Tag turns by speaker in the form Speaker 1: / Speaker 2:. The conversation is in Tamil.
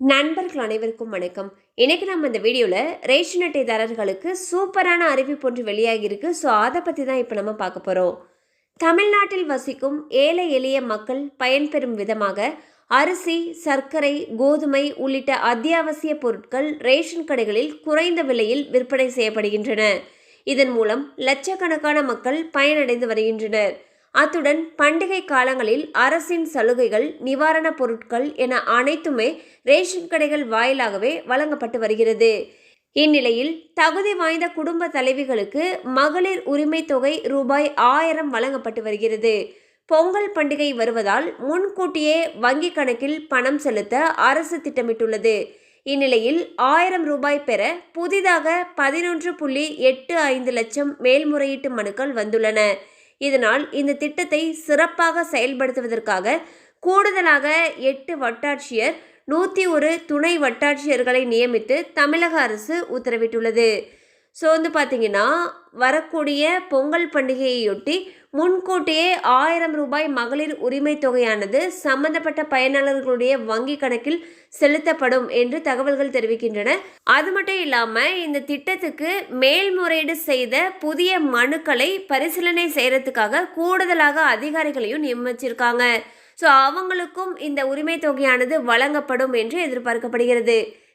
Speaker 1: நண்பர்கள் அனைவருக்கும் வணக்கம். இன்றைக்கி நம்ம இந்த வீடியோவில் ரேஷன் அட்டைதாரர்களுக்கு சூப்பரான அறிவிப்பு ஒன்று வெளியாகியிருக்கு. ஸோ அதை பற்றி தான் இப்போ நம்ம பார்க்க போகிறோம் தமிழ்நாட்டில் வசிக்கும் ஏழை எளிய மக்கள் பயன்பெறும் விதமாக அரிசி சர்க்கரை கோதுமை உள்ளிட்ட அத்தியாவசிய பொருட்கள் ரேஷன் கடைகளில் குறைந்த விலையில் விற்பனை செய்யப்படுகின்றன. இதன் மூலம் லட்சக்கணக்கான மக்கள் பயனடைந்து வருகின்றனர். அத்துடன் பண்டிகை காலங்களில் அரசின் சலுகைகள் நிவாரணப் பொருட்கள் என அனைத்துமே ரேஷன் கடைகள் வாயிலாகவே வழங்கப்பட்டு வருகிறது. இந்நிலையில் தகுதி வாய்ந்த குடும்ப தலைவிகளுக்கு மகளிர் உரிமை தொகை ரூபாய் ஆயிரம் வழங்கப்பட்டு வருகிறது. பொங்கல் பண்டிகை வருவதால் முன்கூட்டியே வங்கிக் கணக்கில் பணம் செலுத்த அரசு திட்டமிட்டுள்ளது. இந்நிலையில் ஆயிரம் ரூபாய் பெற புதிதாக பதினொன்று புள்ளி எட்டு ஐந்து லட்சம் மேல்முறையீட்டு மனுக்கள் வந்துள்ளன. இதனால் இந்த திட்டத்தை சிறப்பாக செயல்படுத்துவதற்காக கூடுதலாக எட்டு வட்டாட்சியர் நூற்றி ஒரு துணை வட்டாட்சியர்களை நியமித்து தமிழக அரசு உத்தரவிட்டுள்ளது. ஸோ வந்து பார்த்தீங்கன்னா வரக்கூடிய பொங்கல் பண்டிகையையொட்டி முன்கூட்டியே ஆயிரம் ரூபாய் மகளிர் உரிமை தொகையானது சம்பந்தப்பட்ட பயனாளர்களுடைய வங்கி கணக்கில் செலுத்தப்படும் என்று தகவல்கள் தெரிவிக்கின்றன. அது மட்டும் இல்லாமல் இந்த திட்டத்துக்கு மேல்முறையீடு செய்த புதிய மனுக்களை பரிசீலனை செய்கிறதுக்காக கூடுதலாக அதிகாரிகளையும் நியமிச்சிருக்காங்க. ஸோ அவங்களுக்கும் இந்த உரிமை தொகையானது வழங்கப்படும் என்று எதிர்பார்க்கப்படுகிறது.